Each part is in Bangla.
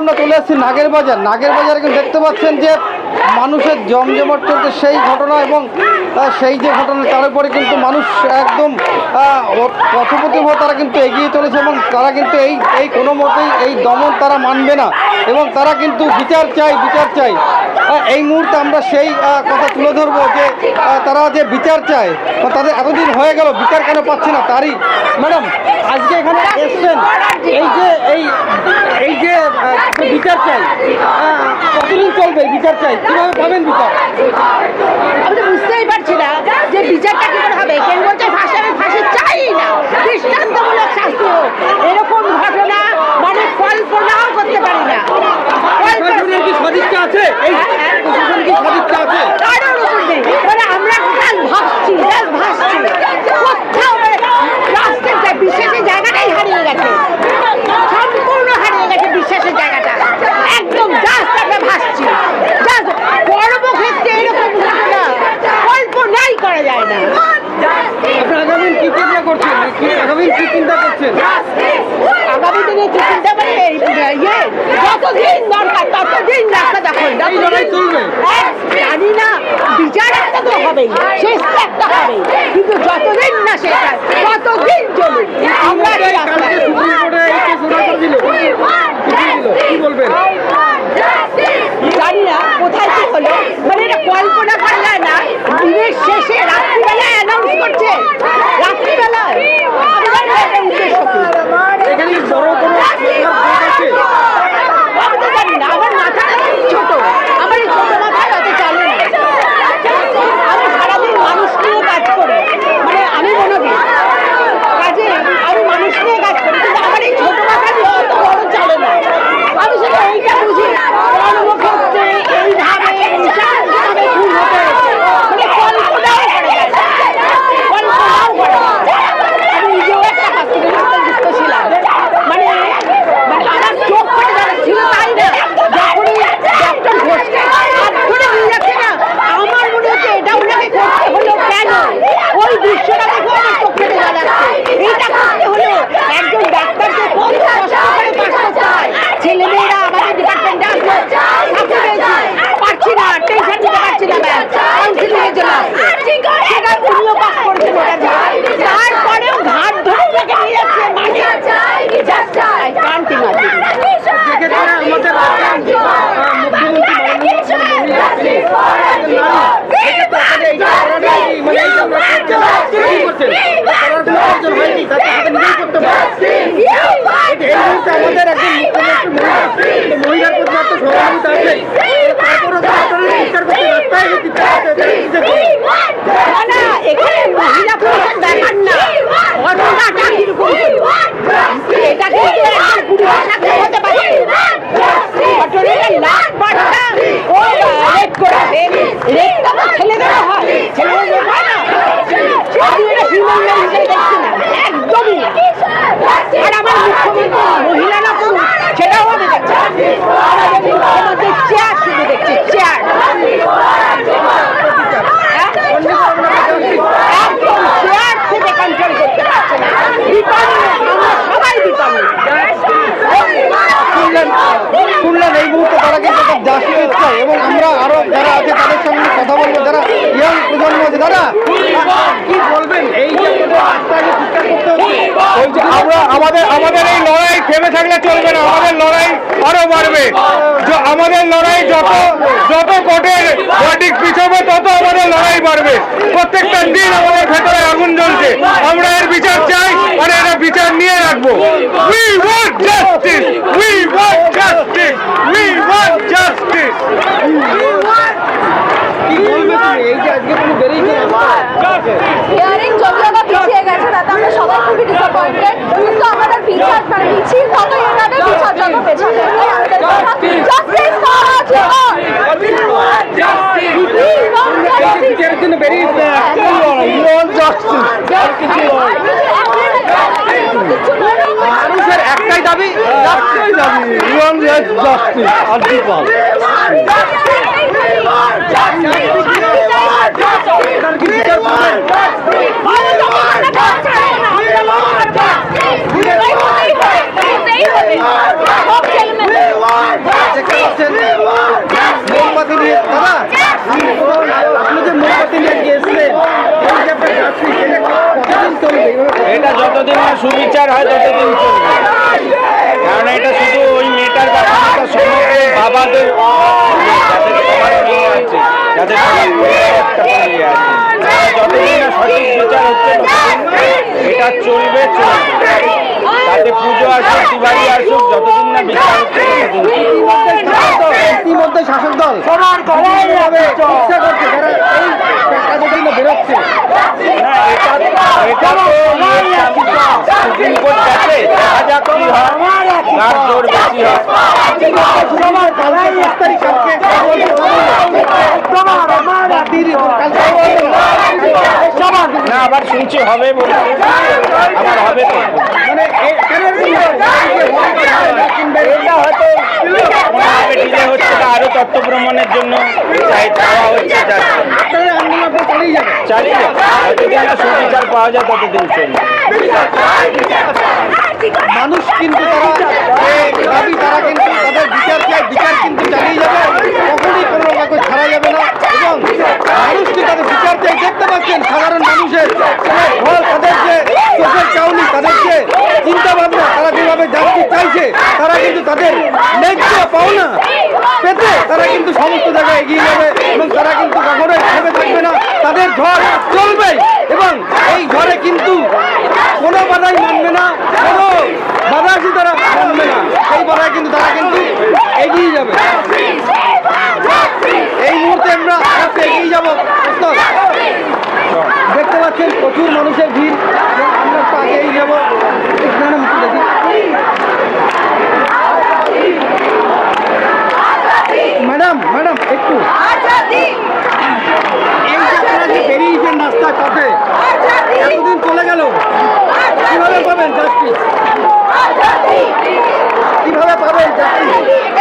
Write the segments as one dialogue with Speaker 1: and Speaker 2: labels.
Speaker 1: আমরা চলে এসেছি নাগের বাজার। নাগের বাজার কিন্তু দেখতে পাচ্ছেন যে মানুষের জমজমাট চলছে সেই ঘটনা এবং সেই যে ঘটনা, তার উপরে কিন্তু মানুষ একদম পথপ্রতিভ তারা কিন্তু এগিয়ে চলেছে এবং তারা কিন্তু এই এই কোনো মতেই এই দমন তারা মানবে না এবং তারা কিন্তু বিচার চাই বিচার চাই এই মুহূর্তে আমরা সেই কথা তুলে ধরবো যে তারা যে বিচার চায় তাদের এতদিন হয়ে গেল, বিচার কেন পাচ্ছে না তারই? ম্যাডাম, আজকে এখানে এসছেন, এই যে, এই এই যে বিচার চাই কতদিন চলবে বিচার চাই কীভাবে পাবেন বিচার?
Speaker 2: আমি তো বুঝতেই পারছি না যে বিচারটা কি করে হবে। কেউ বলছে ফাঁসি আমি ফাঁসি চাই না। দৃষ্টান্তমূলক শাস্তি হোক। এরকম ঘটনা মানে কল্পনাও করতে পারি না।
Speaker 1: প্রশাসনের কি সদিচ্ছা আছে? এই প্রশাসন কি সদিচ্ছা আছে?
Speaker 2: কারোর উপর নেই মানে আমরা জাস্ট ভাবছি জাস্ট ভাবছি কোথাও মানে রাস্তার যে বিশ্বাসের জায়গাটাই হারিয়ে গেছে সম্পূর্ণ হারিয়ে গেছে বিশ্বাসের জায়গাটা একদম জাস্ট আমরা ভাসছি জাস্ট কর্মক্ষেত্রে এরকম ঘটনা কল্পনাই করা যায় না
Speaker 1: আপনি আগামী কি চিন্তা করছেন কি আগামী কি চিন্তা করছেন
Speaker 2: আগামী দিনে কি চিন্তা করে এই ইয়ে যতদিন দরকার ততদিন রাস্তা দখল
Speaker 1: এই লড়াই চলবে?
Speaker 2: হ্যাঁ, জানি না বিচার একটা তো হবেই শেষ একটা হবে। কিন্তু যতদিন না শেষ হয় ততদিন চলবে আমরা এই
Speaker 1: কালকে সুপ্রিম কোর্টে এই কেস ওরা করে দিল। কি দিল। কি বলবেন?
Speaker 2: জানি না কোথায় কি হলো মানে এটা কল্পনা করা যায় না দিনের শেষে রাত্রিবেলা অ্যানাউন্স করছে রাত্রিবেলায় আমি জানি না এটার উদ্দেশ্য কি
Speaker 1: এখানে কি বড় কোনো ভোট আছে
Speaker 2: আমি তো জানি না আমার মাথাটা খুব ছোট আমার এই ছোট মাথায় অত চলে না আমি সারাদিন মানুষ নিয়ে কাজ করি মানে আমি মনোবিদ কাজে আমি মানুষ নিয়ে কাজ করি কিন্তু আমার এই ছোট মাথা দিয়ে অত বড় চলে না আমি শুধু এইটা বুঝি কর্মক্ষেত্রে এইভাবে নিঃশ্বাসভাবে ভুল হতে মানে কল্পনাও করে যায় না। কল্পনাও করে না। আমি নিজেও একটা হসপিটালে যুক্ত ছিলাম মানে মানে আমার চোখ ফেটে যাচ্ছে ছিল তাই না যখনই ডক্টর ঘোষকে হাত ধরে নিয়ে যাচ্ছে না আমার মনে হচ্ছে এটা ওনাকে করতে হলো কেন ওই দৃশ্যটা দেখে আমার চোখ ফেটে যাচ্ছে এটা করতে হলো একজন ডাক্তারকে কত কষ্ট করে পাশ করতে হয় ছেলে মেয়েরা আমাদের ডিপার্টমেন্টে আসলো ছাত্র পেয়েছি পারছি না টেনশন নিতে পারছি না ম্যাম কাউন্সিলিং এর জন্য আসছে সেটা উনিও পাস করেছেন ওটা দিয়ে তারপরেও ঘাট ধরে ওনাকে নিয়ে যাচ্ছে মানে কাউন্টিং আছে
Speaker 1: সেক্ষেত্রে আমাদের রাজ্যের, আহ, মুখ্যমন্ত্রী মাননীয় মুখ্যমন্ত্রী সেক্ষেত্রে আপনাদের এই যে করাটা কি, মানে এই যে আমরা করছেন, কি করছেন? এটা করার কোনো প্রয়োজন হয়নি, তাতে হাতে নিজেই করতে পারে। এই মুহূর্তে আমাদের একজন মুখ্যমন্ত্রী মহিলা, তো মহিলার প্রতি একটা সহযোগিতা আছে। তারপরেও তো আপনারা চিৎকার করতে রাস্তায় এসে চিৎকার করতে চিৎকার করতে।
Speaker 2: না না এখানে মহিলা পুরুষের ব্যাপার না। ঘটনাটা কীরকম? এটা কিন্তু একজন পুরুষের সাথে হতে পারে ঘটনাটা লাখ বারটা ও রেপ করেছে রেপটা তো ছেলেদেরও হয় ছেলেদের হয় না আমি এটা হিউম্যান রাইটস হিসেবে দেখছি না একদমই না আর আমার মুখ্যমন্ত্রী মহিলা না পুরুষ সেটাও আমি দেখছি না। আমাদের মুখ্যমন্ত্রী চেয়ার শুধু দেখছি চেয়ার একদম চেয়ার থেকে কন্ট্রোল করতে পারছে না বিপন্ন আমরা সবাই বিপন্ন
Speaker 1: শুনলেন শুনলেন এই মুহূর্তে তারা কিন্তু জাস্টিস চায় এবং আমরা আরও যারা আছে, তাদের সঙ্গে কথা বলব। যারা ইয়াং প্রজন্ম আছে দাদা কি বলবেন? এই যে চিৎকার করতে হচ্ছে
Speaker 3: ওই যে আমরা আমাদের আমাদের এই লড়াই থেমে থাকলে চলবে না, আমাদের লড়াই আরও বাড়বে। আমাদের লড়াই যত যত কোর্টের ভার্ডিক পিছবে, তত আমাদের লড়াই বাড়বে। প্রত্যেকটা দিন আমাদের ভেতরে আগুন জ্বলছে। আমরা এর বিচার চাই আর এর বিচার নিয়ে রাখব। We want justice we want justice we want justice
Speaker 1: কি বলবে তুমি? এই যে আজকে তুমি বেরিয়েছে
Speaker 4: হিয়ারিং যদিও বা পিছিয়ে গেছে তাতে আমরা সবাই খুবই কিন্তু আমাদের বিচার মানে মিছিল যত এগাবে বিচার যত পেছাবে জাস্টিস ফর
Speaker 1: বিচারের জন্য বেরিয়েছে মানুষের একটাই দাবি একটাই দাবি। জাস্টিস আর কি পাল বিচার মোমবাতি নিয়ে দাদা নিয়ে গিয়েছিলেন
Speaker 3: এটা যতদিন সুবিচার হয় ততদিন কারণ এটা শুধু আছে তারা যতদিন না সঠিক বিচার হচ্ছে এটা চলবে চলবে। তাতে পুজো আসুক দিওয়ালি আসুক যতদিন না বিচার হচ্ছে
Speaker 1: ইতিমধ্যে শাসক দল ইচ্ছা করছে যারা এই কাজের বেরোচ্ছে।
Speaker 3: না এটা এটা তো সুপ্রিম কোর্ট গেছে কি হয়। কার জোর বেশি হয়। না আবার শুনছি হবে আবার হবে তো।
Speaker 1: মানে
Speaker 3: আরও তথ্য প্রমাণের জন্য চাওয়া হচ্ছে
Speaker 1: চালিয়ে
Speaker 3: সুবিচার পাওয়া যায় ততদিন চলবে।
Speaker 1: মানুষ কিন্তু তারা দাবি তারা কিন্তু তাদের বিচার চায় বিচার কিন্তু চালিয়ে যাবে কখনই কোনো কাউকে ছাড়া যাবে না এবং মানুষ কিন্তু তাদের বিচার চাই দেখতে পাচ্ছেন সাধারণ মানুষের ফল তাদের যে চোখের চাউনি তাদের যে চিন্তা ভাবনা তারা যেভাবে জানতে চাইছে তারা কিন্তু তাদের ন্যায্য পাওনা পেতে তারা কিন্তু সমস্ত জায়গায় এগিয়ে যাবে এবং তারা কিন্তু থেমে থাকবে না। তাদের ঝড় চলবে এবং এই ঝড়ে কিন্তু কোনো বাধাই মানবে না, কোনো বাধা আসি তারা মানবে না। সেই বাধায় কিন্তু তারা কিন্তু এগিয়ে যাবে। এই মুহূর্তে আমরা এগিয়ে যাব প্রস্তুত? দেখতে পাচ্ছেন প্রচুর মানুষের ভিড় এবং আমরা একটু আগে এগিয়ে যাব এখানে মুখে দেখি ম্যাডাম ম্যাডাম একটু এই যে আপনারা যে বেরিয়েছেন রাস্তার পথে এতদিন চলে গেল কীভাবে পাবেন জাস্টিস কীভাবে পাবেন জাস্টিস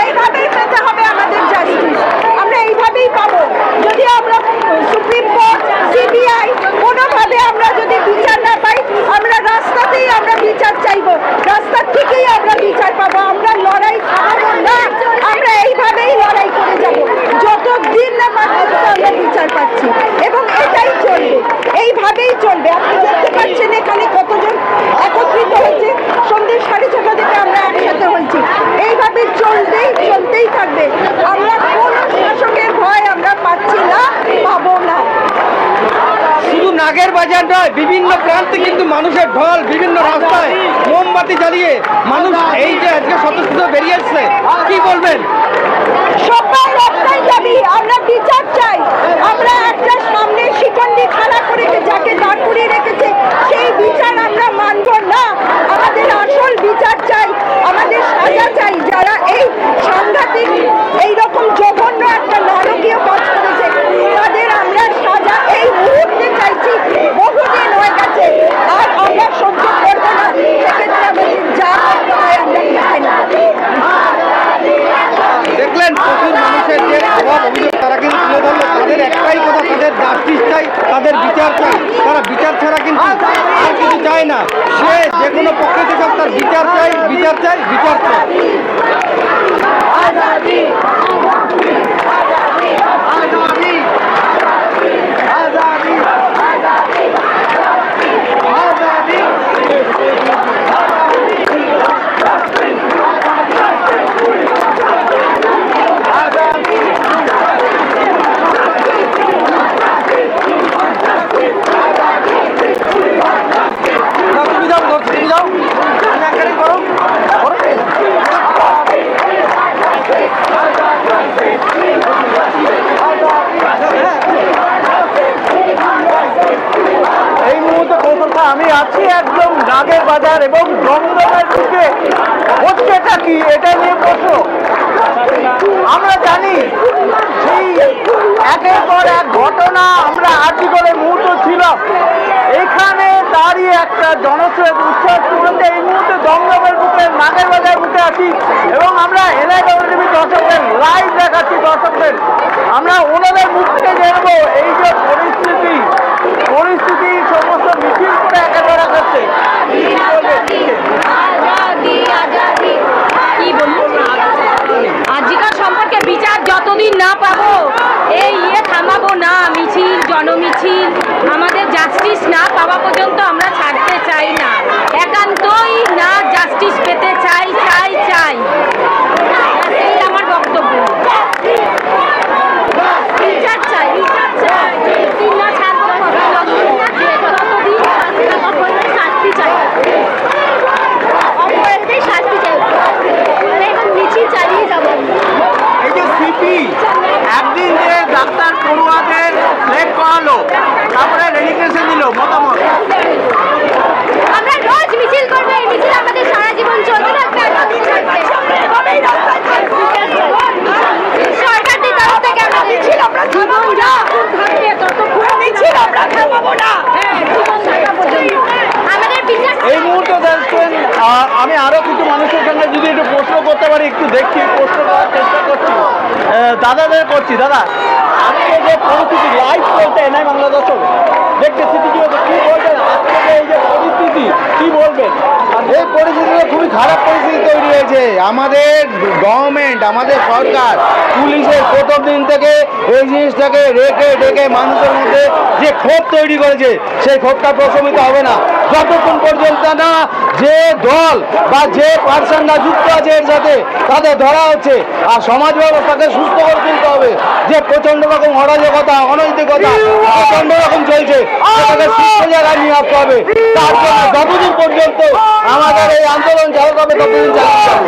Speaker 4: এইভাবেই পেতে হবে আমাদের জাস্টিস আমরা এইভাবেই পাবো যদি আমরা সুপ্রিম কোর্ট সিবিআই কোনোভাবে আমরা যদি বিচার না পাই আমরা রাস্তাতেই আমরা বিচার চাইব রাস্তার থেকেই আমরা বিচার পাবো আমরা লড়াই থামাবো না আমরা এইভাবেই লড়াই করে যাব যতদিন না পর্যন্ত আমরা বিচার পাচ্ছি এবং এটাই চলবে এইভাবেই চলবে আপনি দেখতে পাচ্ছেন এখানে কতজন একত্রিত হয়েছে সন্ধ্যে সাড়ে ছটা থেকে আমরা একসাথে হয়েছি এইভাবে চলতেই চলতেই থাকবে আমরা কোনো শাসকের ভয় আমরা পাচ্ছি না পাবো না
Speaker 1: শুধু নাগের নয়, বিভিন্ন প্রান্তে কিন্তু মানুষের ঢল, বিভিন্ন রাস্তায় মোমবাতি জ্বালিয়ে মানুষ এই যে আজকে স্বতঃস্ফূর্ত বেরিয়ে এসছে। কি বলবেন
Speaker 4: সবাই একটাই দাবি আমরা বিচার চাই আমরা একটা সামনে শিকন্ডি খাড়া করে রেখে যাকে দাঁড় করিয়ে রেখেছে সেই বিচার আমরা মানব না আমাদের আসল বিচার চাই আমাদের সাজা চাই যারা এই সাংঘাতিক এইরকম জঘন্য একটা নারকীয় কাজ করেছে তাদের আমরা সাজা এই মুহূর্তে চাইছি বহুদিন হয়ে গেছে আর আমরা সহ্য করব না সেক্ষেত্রে আমাদের যা করতে হয় আমরা লিখে নেব
Speaker 1: দেখলেন প্রচুর মানুষের যে অভাব অভিযোগ, তারা কিন্তু তুলে ধরলো। তাদের একটাই কথা, তাদের জাস্টিস চাই, তাদের বিচার চাই। তারা বিচার ছাড়া কিন্তু আর কিছু চায় না। সে যে কোনো পক্ষে থেকে তার বিচার চাই বিচার চাই বিচার চাই না, তুমি যাও গো, তুমি যাও তুমি একখানে করো করো।
Speaker 3: এই মুহূর্তে কৌশলটা আমি আছি একদম নাগের বাজার এবং দমদমের দিকে। হচ্ছেটা কি? এটা নিয়ে প্রশ্ন। আমরা জানি সেই একের পর এক ঘটনা আমরা আর্জি করে মুহূর্ত ছিলাম। এখানে দাঁড়িয়ে একটা জনস্রোত উচ্ছ্বাস চলেছে এই মুহূর্তে দমদমের বুকে, নাগের বাজার বুকে আছি এবং আমরা টিভি দর্শকদের লাইভ দেখাচ্ছি দর্শকদের। আমরা ওনাদের মুখ থেকে জানব এই যে পরিস্থিতি পরিস্থিতি সমস্ত মিছিল করে একেবারে করছে
Speaker 5: কি বলুন আজিকার সম্পর্কে বিচার যতদিন না পাবো, এই ইয়ে থামাবো না। মিছিল, জনমিছিল, আমাদের জাস্টিস না পাওয়া পর্যন্ত আমরা ছাড়তে চাই না। একান্তই না জাস্টিস পেতে চাই চাই চাই। আমার বক্তব্য বিচার চাই বিচার চাই যতদিন না ছাড়বো যতদিন না ততদিন শাস্তি না পাবো, শাস্তি চাই অপরাধীদের শাস্তি চাই আমরা এখন মিছিল চালিয়ে যাব
Speaker 6: এই যে সিপি একদিন যে ডাক্তার পড়ুয়াদের ফ্লেগ করালো তারপরে রেজিগনেশন দিল মতামত
Speaker 2: আমরা রোজ মিছিল করব এই মিছিল আমাদের সারা জীবন চলতে থাকবে আর সরকারের তরফ থেকে আমরা মিছিল আমরা জীবন যতক্ষণ থাকবে ততক্ষণ মিছিল আমরা থামাবো না জীবন থাকা পর্যন্ত আমাদের বিচার
Speaker 6: এই মুহূর্তে দেখছেন আমি আরও কিছু মানুষের সঙ্গে যদি একটু প্রশ্ন করতে পারি, একটু দেখছি, প্রশ্ন করার চেষ্টা করছি। দাদাদের করছি, দাদা, আজকে যে পরিস্থিতি লাইভ চলছে এনআই বাংলা দর্শক দেখতে স্থিতি কি বলবেন আজকে এই যে পরিস্থিতি, কি বলবেন
Speaker 3: এই পরিস্থিতিতে খুবই খারাপ পরিস্থিতি তৈরি হয়েছে। আমাদের গভর্নমেন্ট আমাদের সরকার, পুলিশের প্রথম দিন থেকে এই জিনিসটাকে রেখে রেখে মানুষের মধ্যে যে ক্ষোভ তৈরি করেছে, সেই ক্ষোভটা প্রশমিত হবে না। যতক্ষণ পর্যন্ত না যে দল বা যে পার্সনরা যুক্ত আছে এর সাথে তাদের ধরা হচ্ছে আর সমাজ ব্যবস্থাকে সুস্থ করে তুলতে হবে যে প্রচণ্ড রকম অরাজকতা অনৈতিকতা প্রচণ্ড রকম চলছে সেটাকে সুস্থ জায়গায় নিয়ে আসতে হবে তার জন্য যতদিন পর্যন্ত আমাদের এই আন্দোলন চালাতে হবে ততদিন চালিয়ে যাব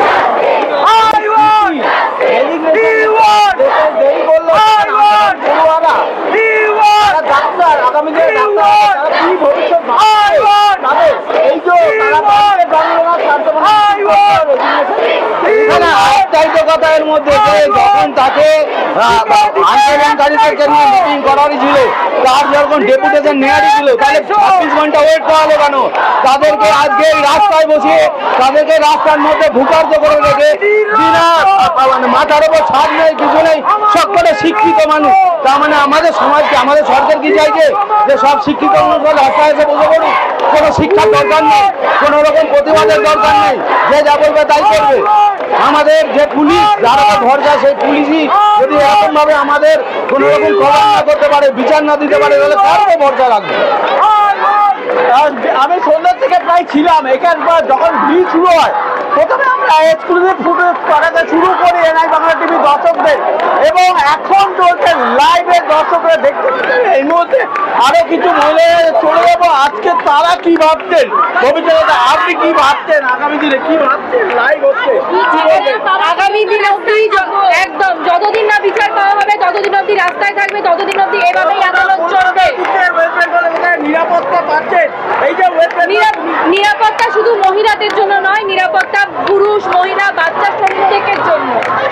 Speaker 6: দেরি করল ডাক্তার আগামী দিনে কি ভবিষ্যৎ? এই যে
Speaker 3: কথা এর মধ্যে যে যখন তাকে আন্দোলনকারীদেরকে নিয়ে মিটিং করারই ছিল তার যখন ডেপুটেশন নেওয়ারই ছিল তাহলে ছাব্বিশ ঘণ্টা ওয়েট করালো কেন? তাদেরকে আজকে রাস্তায় বসিয়ে তাদেরকে রাস্তার মধ্যে ভূকার্য করে রেখে বিনা মানে মাথার ওপর ছাদ নেই কিছু নেই সব করে শিক্ষিত মানুষ। তার মানে আমাদের সমাজকে, আমাদের সরকার কি চাইছে? যে সব শিক্ষিত রাস্তায় এসে বসে পড়ুক কোনো শিক্ষার দরকার নেই, কোনো রকম প্রতিবাদের দরকার নেই, যে যা বলবে তাই করবে। আমাদের যে পুলিশ, যারা ভরসা সেই পুলিশই যদি এরকম ভাবে আমাদের কোন রকম খবর না করতে পারে, বিচার না দিতে পারে, তাহলে কার ভরসা রাখবে?
Speaker 6: আমি সন্ধ্যা থেকে প্রায় ছিলাম। এখানকার যখন ভিড় শুরু হয় প্রথমে আমরা এক্সক্লুসিভ ফুটেজ করাতে শুরু করি এনআই বাংলা টিভি দর্শকদের। এবং এখন চলছে লাইভে দর্শকরা দেখতে এই মুহূর্তে আরও কিছু মহিলারা চলে যাব। আজকে তারা কি ভাবছেন? ভবিষ্যতে আপনি কি ভাবছেন? আগামী দিনে কি ভাবছেন? লাইভ হচ্ছে?
Speaker 5: আগামী দিন অব্দি একদম যতদিন না বিচার পাওয়া হবে ততদিন অব্দি রাস্তায় থাকবে ততদিন অব্দি এভাবেই আন্দোলন চলবে।
Speaker 6: নিরাপত্তা পাচ্ছেন এই যে
Speaker 5: নিরাপত্তা শুধু মহিলাদের জন্য নয় নিরাপত্তা পুরুষ মহিলা বাচ্চা শ্রমিকদের জন্য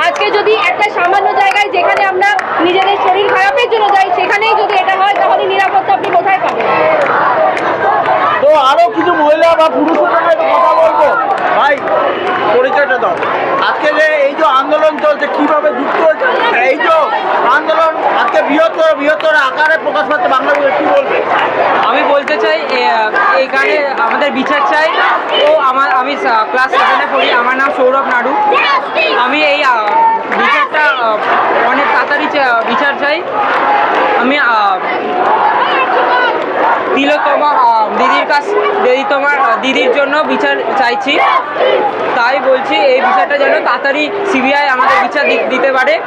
Speaker 5: আজকে যদি একটা সামান্য জায়গায় যেখানে আমরা নিজেদের শরীর খারাপের জন্য যাই সেখানেই যদি এটা হয় তাহলে নিরাপত্তা আপনি কোথায় পাবেন
Speaker 6: তো আরও কিছু মহিলা বা পুরুষের সঙ্গে একটু কথা বলব ভাই পরিচয়টা দাও আজকে যে এই যে আন্দোলন চলছে কীভাবে যুক্ত হয়েছে এই যে আন্দোলন আজকে বৃহত্তর বৃহত্তর আকারে প্রকাশ পাচ্ছে বাংলা কি বলবে?
Speaker 7: আমি বলতে চাই এখানে আমাদের বিচার চাই। ও আমার, আমি ক্লাস সেভেনে পড়ি, আমার নাম সৌরভ নাড়ু। আমি এই বিচারটা অনেক তাড়াতাড়ি বিচার চাই। আমি আ, তোমার দিদির কাছ দিদি তোমার দিদির জন্য বিচার চাইছি। তাই বলছি এই বিচারটা যেন তাড়াতাড়ি সিবিআই আমাদের বিচার দিতে পারে।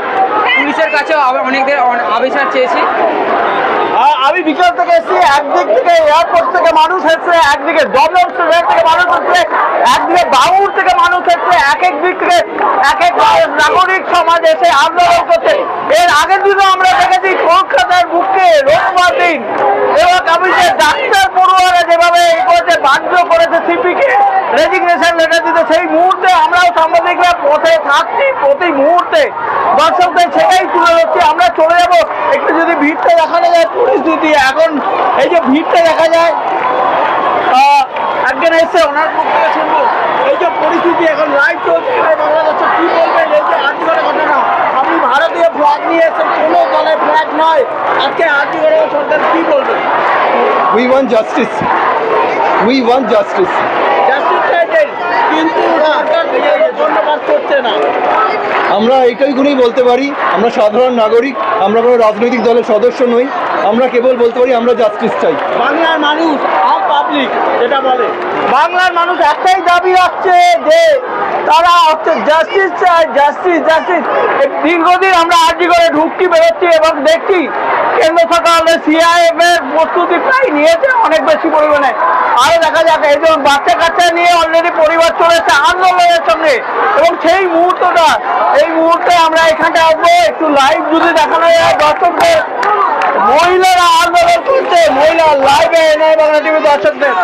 Speaker 7: পুলিশের কাছেও অনেকদের অন- আবিচার চেয়েছি।
Speaker 6: আমি বিকেল থেকে এসেছি, একদিক থেকে এয়ারপোর্ট থেকে মানুষ এসছে, একদিকে ডবলম স্টেশন থেকে মানুষ এসছে, একদিকে বাবুর থেকে মানুষ এসছে, এক এক দিক থেকে এক এক নাগরিক সমাজ এসে আন্দোলন করছে। এর আগের দিনও আমরা দেখেছি কলকাতার বুকে রোববার দিন এবং আমি যে ডাক্তার পড়ুয়ারা যেভাবে এই করেছে বাধ্য করেছে, সিপিকে রেজিগনেশন লেটার দিতে, সেই মুহূর্তে আমরাও সাংবাদিকরা পথে থাকছি প্রতি মুহূর্তে দর্শকদের সেটাই তুলে ধরছি। আমরা চলে যাব। একটু যদি ভিড়টা দেখানো যায় পরিস্থিতি এখন এই যে ভিড়টা দেখা যায় একজন এসে ওনার মুখ থেকে শুনব। এই যে পরিস্থিতি এখন লাইভ চলছে বাংলাদেশে, কি বলবেন? এই যে আজকের ঘটনা। আপনি ভারতীয় ফ্ল্যাগ নিয়ে এসেছেন, কোনো দলের ফ্ল্যাগ নয়। আজকে আজকের সরকার কি বলবেন
Speaker 3: we want justice we want justice
Speaker 6: কিন্তু ধন্যবাদ করছে না।
Speaker 8: আমরা এইটাই গুণেই বলতে পারি আমরা সাধারণ নাগরিক আমরা কোনো রাজনৈতিক দলের সদস্য নই আমরা কেবল বলতে পারি আমরা জাস্টিস চাই।
Speaker 6: বাংলার মানুষ আম পাবলিক যেটা বলে। বাংলার মানুষ একটাই দাবি রাখছে যে তারা হচ্ছে জাস্টিস চায় জাস্টিস জাস্টিস দীর্ঘদিন আমরা আর্জি করে ঢুকছি বেরোচ্ছি এবং দেখছি কেন্দ্র সরকার সিআইএফ এর প্রস্তুতি প্রায় নিয়েছে অনেক বেশি পরিমাণে। আরও দেখা যাক একজন বাচ্চা কাচ্চা নিয়ে অলরেডি পরিবার চলেছে আন্দোলনের সঙ্গে। এবং সেই মুহূর্তটা, এই মুহূর্তে আমরা এখানটা আসব, একটু লাইভ যদি দেখানো যায়, দর্শকদের, মহিলারা আন্দোলন করছে মহিলা লাইভে এনে বাংলা টিভি দর্শকদের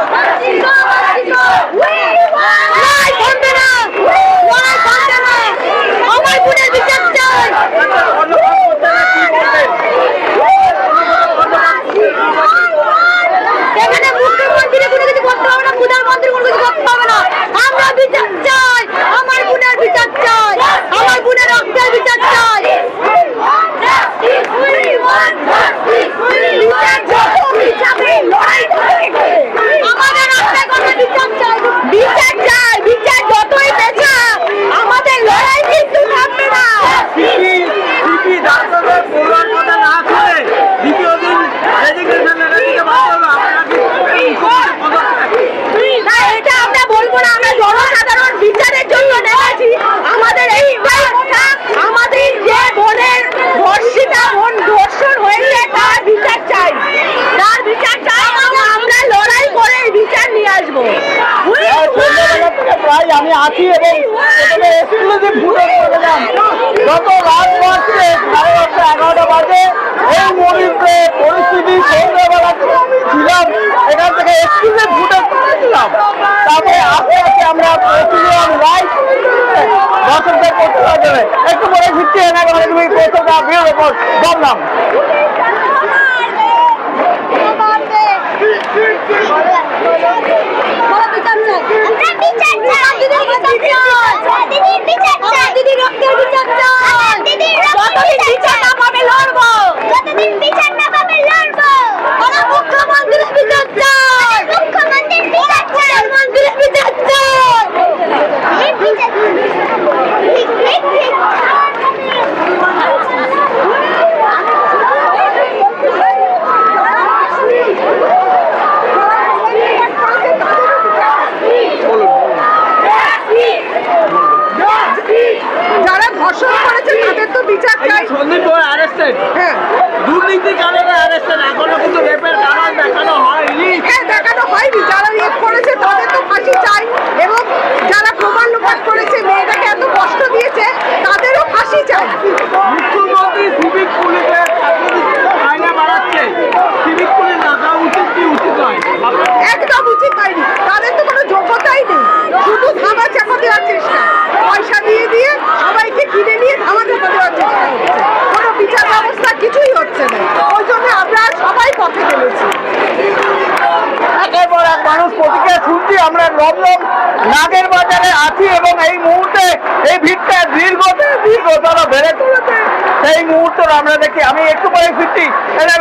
Speaker 2: আমার বোনের বিচার চাই এখানে মুখ্যমন্ত্রী কোনো কিছু করতে হবে না প্রধানমন্ত্রী কোনো কিছু করতে হবে না আমরা বিচার চাই আমার বোনের বিচার চাই আমার বোনের রক্তের বিচার চাই আমাদের রক্তের কোনো বিচার চাই বিচার চাই বিচার যতই পেছা আমাদের লড়াই কিন্তু থামবে না
Speaker 6: সিপি সিপি ডাক্তারদের পড়ুয়ার কথা না শুনে দ্বিতীয় দিন রেজিগনেশন লেটার দিতে বাধ্য হলো আপনারা কি এই মুখ্যমন্ত্রীর পদক্ষেপ
Speaker 2: না এটা আমরা বলব না আমরা জনসাধারণ বিচারের জন্য নেমেছি আমাদের এই রাস্তা আমাদের যে বোনের ধর্ষিতা বোন ধর্ষণ হয়েছে তার বিচার চাই তার বিচার চাই এবং আমরা লড়াই করে এই বিচার নিয়ে আসব We
Speaker 6: প্রায় সন্ধ্যাবেলা
Speaker 2: want-
Speaker 6: থেকে প্রায় আমি আছি এবং এখানে এক্সক্লুসিভ ফুটেজ করে দিলাম গত রাত বাজছে সাড়ে দশটা এগারোটা বাজে এই মুহূর্তে পরিস্থিতি সন্ধ্যাবেলা আমরা পৌঁছিলাম লাইভ দর্শকদের করতে পারবে একটু
Speaker 2: যতদিন বিচার না পাবে লড়বো। যতদিন বিচার না পাবে লড়বো। ওরা মুখ্যমন্ত্রীর বিচার চাই মুখ্যমন্ত্রীর বিচার চাই মন্ত্রীর বিচার চাই
Speaker 4: যারা ধর্ষণ করেছে তাদের তো বিচার চাই
Speaker 6: সন্দীপ অ্যারেস্টেড
Speaker 4: হ্যাঁ
Speaker 6: দুর্নীতি কারণে অ্যারেস্টেড এখনও কিন্তু রেপের কারণ দেখানো হয়নি
Speaker 4: হ্যাঁ দেখানো হয়নি যারা রেপ করেছে তাদের তো ফাঁসি চাই এবং যারা প্রমাণ লোপাট করেছে মেয়েটাকে এত কষ্ট দিয়েছে তাদেরও ফাঁসি চাই
Speaker 6: মুখ্যমন্ত্রী সিভিক পুলিশের আয়না বাড়াচ্ছে সিভিক পুলিশ রাখা উচিত কি উচিত নয়
Speaker 4: একদম উচিত হয়নি তাদের তো কোনো যোগ্যতাই নেই শুধু ধামা চাপা দেওয়ার চেষ্টা পয়সা দিয়ে দিয়ে সবাইকে কিনে নিয়ে ধামা চাপা দেওয়ার চেষ্টা হচ্ছে কোনো বিচার ব্যবস্থা কিছুই হচ্ছে না ওই জন্য আমরা সবাই পথে নেমেছি
Speaker 6: একের পর এক মানুষ প্রতিক্রিয়া লমলম নাগের বাজারে আছি এবং এই মুহূর্তে এই ভিড়টা দীর্ঘতে দীর্ঘতর বেড়ে চলেছে। সেই মুহূর্তে আমরা দেখি, আমি একটু পরে ফিরছি। এটা